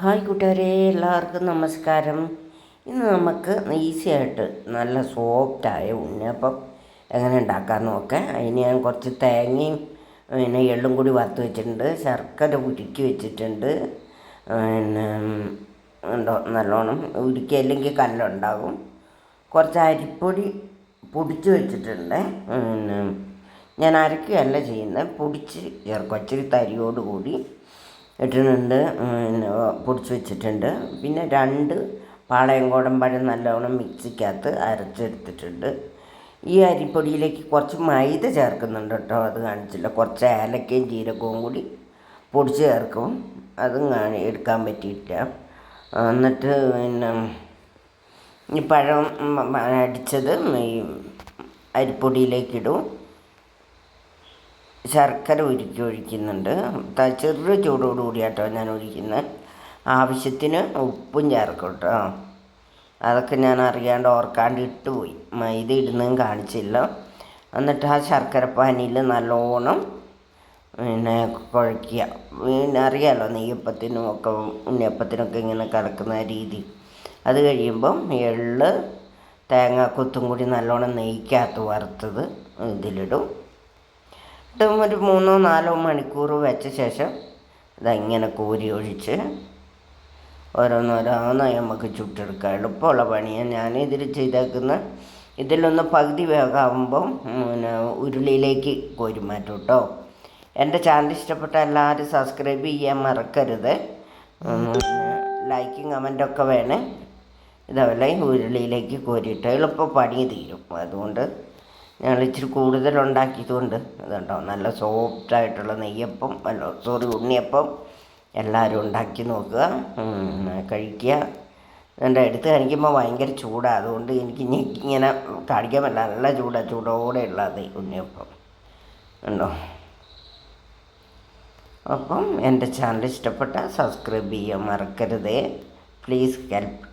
Hi കൂട്ടുകാരെ എല്ലാവർക്കും നമസ്കാരം. ഇന്ന് നമുക്ക് ഈസി ആയിട്ട് നല്ല സോഫ്റ്റായ ഉണ്ണിയപ്പം എങ്ങനെ ഉണ്ടാക്കാൻ നോക്കാം. അതിന് ഞാൻ കുറച്ച് തേങ്ങയും പിന്നെ എള്ളും കൂടി വറുത്ത് വെച്ചിട്ടുണ്ട്. ശർക്കര ഉരുക്കി വെച്ചിട്ടുണ്ട്. പിന്നെ ഉണ്ടോ? നല്ലോണം ഉരുക്കി അല്ലെങ്കിൽ കല്ലുണ്ടാകും. കുറച്ച് അരിപ്പൊടി പൊടിച്ച് വെച്ചിട്ടുണ്ട്. പിന്നെ ഞാൻ അരക്കുകയല്ല ചെയ്യുന്നത്. പൊടിച്ച് ചേർക്കും. ഇച്ചിരി തരിയോട് കൂടി ഇട്ടിട്ടുണ്ട് പിന്നെ പൊടിച്ച് വെച്ചിട്ടുണ്ട്. പിന്നെ രണ്ട് പാളയം കോടൻ പഴം നല്ലവണ്ണം മിക്സിക്കകത്ത് അരച്ചെടുത്തിട്ടുണ്ട്. ഈ അരിപ്പൊടിയിലേക്ക് കുറച്ച് മൈദ ചേർക്കുന്നുണ്ട് കേട്ടോ അത് കാണിച്ചില്ല. കുറച്ച് ഏലക്കയും ജീരകവും കൂടി പൊടിച്ച് ചേർക്കും. അതും കാണി എടുക്കാൻ പറ്റിയിട്ടില്ല. എന്നിട്ട് പിന്നെ ഈ പഴം അടിച്ചത് ഈ അരിപ്പൊടിയിലേക്കിടും ശർക്കര ഉരുക്കി ഒഴിക്കുന്നുണ്ട്. ചെറു ചൂടോട് കൂടിയാട്ടോ ഞാൻ ഒഴിക്കുന്നത് ആവശ്യത്തിന് ഉപ്പും ചേർക്കും കേട്ടോ അതൊക്കെ ഞാൻ അറിയാണ്ട് ഓർക്കാണ്ട് ഇട്ട് പോയി. മൈദ ഇടുന്നതും കാണിച്ചില്ല. എന്നിട്ട് ആ ശർക്കരപ്പാനിയിൽ നല്ലോണം പിന്നെ കുഴയ്ക്കുക. പിന്നെ അറിയാമല്ലോ നെയ്യപ്പത്തിനും ഒക്കെ ഉണ്ണിയപ്പത്തിനൊക്കെ ഇങ്ങനെ കലക്കുന്ന രീതി. അത് കഴിയുമ്പം എള്ള് തേങ്ങാക്കൊത്തും കൂടി നല്ലോണം നെയ്ക്കകത്ത് വറുത്തത് ഇതിലിടും. ഇട്ടും ഒരു മൂന്നോ നാലോ മണിക്കൂർ വെച്ച ശേഷം ഇതങ്ങനെ കോരി ഒഴിച്ച് ഓരോന്നോരോന്നായി നമുക്ക് ചുട്ടെടുക്കാം. എളുപ്പമുള്ള പണിയാണ് ഞാൻ ഇതിൽ ചെയ്തേക്കുന്ന ഇതിലൊന്ന് പകുതി വേഗമാകുമ്പം പിന്നെ ഉരുളിയിലേക്ക് കോരി മാറ്റും കേട്ടോ എന്റെ ചാനൽ ഇഷ്ടപ്പെട്ട എല്ലാവരും സബ്സ്ക്രൈബ് ചെയ്യാൻ മറക്കരുത്. ലൈക്കും കമന്റൊക്കെ വേണേ. ഇതേപോലെ ഉരുളിയിലേക്ക് കോരിയിട്ട് എളുപ്പം പണി തീരും. അതുകൊണ്ട് ഞങ്ങൾ ഇച്ചിരി കൂടുതൽ ഉണ്ടാക്കിയതുകൊണ്ട് അതുണ്ടോ നല്ല സോഫ്റ്റ് ആയിട്ടുള്ള നെയ്യപ്പം അല്ല സോറി ഉണ്ണിയപ്പം എല്ലാവരും ഉണ്ടാക്കി നോക്കുക. കഴിക്കുക. എന്റെ എടുത്ത് കാണിക്കുമ്പോൾ ഭയങ്കര ചൂടാണ് അതുകൊണ്ട് എനിക്ക് ഇങ്ങനെ കാണിക്കാൻ പറ്റില്ല. നല്ല ചൂടാണ് ചൂടോടെ ഉള്ളത് ഉണ്ണിയപ്പം. ഉണ്ടോ അപ്പം എന്റെ ചാനൽ ഇഷ്ടപ്പെട്ട സബ്സ്ക്രൈബ് ചെയ്യാൻ മറക്കരുതേ. Please help